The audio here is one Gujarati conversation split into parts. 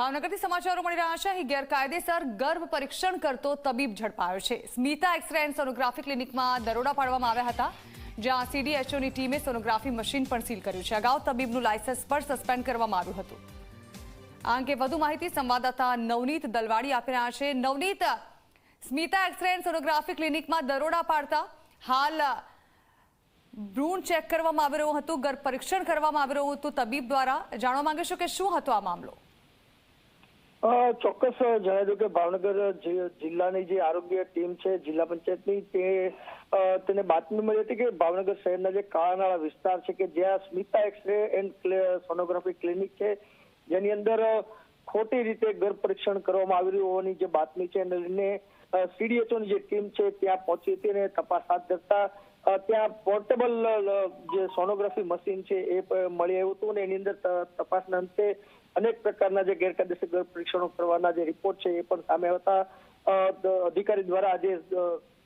ભાવનગરથી સમાચારો મળી રહ્યા છે. ગેરકાયદેસર ગર્ભ પરીક્ષણ કરતો તબીબ ઝડપાયો છે. સ્મિતા એક્સરે એન્ડ સોનોગ્રાફી ક્લિનિકમાં દરોડા પાડવામાં આવ્યા હતા, જ્યાં સીડીએચઓની ટીમે સોનોગ્રાફી મશીન પણ સીલ કર્યું છે. અગાઉ તબીબનું લાયસન્સ પણ સસ્પેન્ડ કરવામાં આવ્યું હતું. આ અંગે વધુ માહિતી સંવાદદાતા નવનીત દલવાડી આપી રહ્યા છે. Navneet, Smita x-ray and sonography ક્લિનિકમાં દરોડા પાડતા હાલ ભ્રૂણ ચેક કરવામાં આવી રહ્યું હતું, ગર્ભ પરીક્ષણ કરવામાં આવી રહ્યું હતું. તબીબ દ્વારા જાણવા માંગે છું કે શું હતો આ મામલો? ચોક્કસ જણાવી દઉં કે ભાવનગર જિલ્લાની જે આરોગ્ય ટીમ છે, જિલ્લા પંચાયતની, તે તેને બાતમી મળી હતી કે ભાવનગર શહેરના જે કાળાનાળા વિસ્તાર છે કે જ્યાં Smita x-ray and sonography clinic છે, જેની અંદર ખોટી રીતે ગર્ભ પરીક્ષણ કરવામાં આવી રહ્યું હોવાની જે બાતમી છે, એને લઈને સીડીએચઓની જે ટીમ છે, ત્યાં પહોંચી હતી અને તપાસ હાથ ધરતા ત્યાં પોર્ટેબલ જે સોનોગ્રાફી મશીન છે એ મળી આવ્યું હતું અને એની અંદર તપાસના અંતે અનેક પ્રકારના જે ગેરકાયદેસર પરીક્ષણો કરવાના જે રિપોર્ટ છે એ પણ સામે આવતા અધિકારી દ્વારા આજે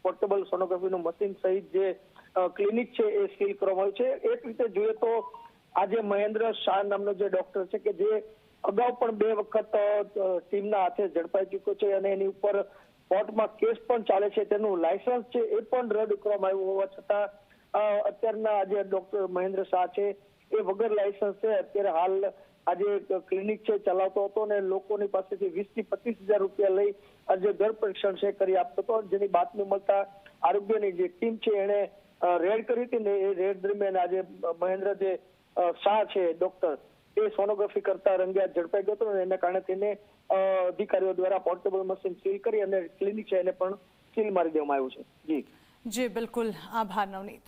પોર્ટેબલ સોનોગ્રાફીનું મશીન સહિત જે ક્લિનિક છે એ સીલ કરવામાં આવ્યું છે. એક રીતે જોઈએ તો આજે મહેન્દ્ર શાહ નામનો જે ડોક્ટર છે કે જે અગાઉ પણ બે વખત ટીમના હાથે ઝડપાઈ ચૂક્યો છે અને એની ઉપર કોર્ટમાં કેસ પણ ચાલે છે, તેનું લાયસન્સ છે, એ પણ રદ કરવામાં આવ્યું હોવા છતાં અત્યારના આજે ડોક્ટર મહેન્દ્ર શાહ છે, એ વગર લાયસન્સ અત્યારે હાલ આજે ક્લિનિક છે, ચલાવતો હતો અને લોકોની પાસેથી વીસથી પચીસ હજાર રૂપિયા લઈ આજે ઘર પરીક્ષણ છે, કરી આપતો હતો. જેની બાતમી મળતા આરોગ્યની જે ટીમ છે એને રેડ કરી હતી ને એ રેડ દરમિયાન આજે મહેન્દ્ર જે શાહ છે ડોક્ટર એ સોનોગ્રાફી કરતા રંગિયાત ઝડપાઈ ગયો હતો અને એના કારણે તેને અધિકારીઓ દ્વારા પોર્ટેબલ મશીન સીલ કરી અને ક્લિનિક છે એને પણ સીલ મારી દેવામાં આવ્યું છે. જી. જી, બિલકુલ. આભાર, નવનીત.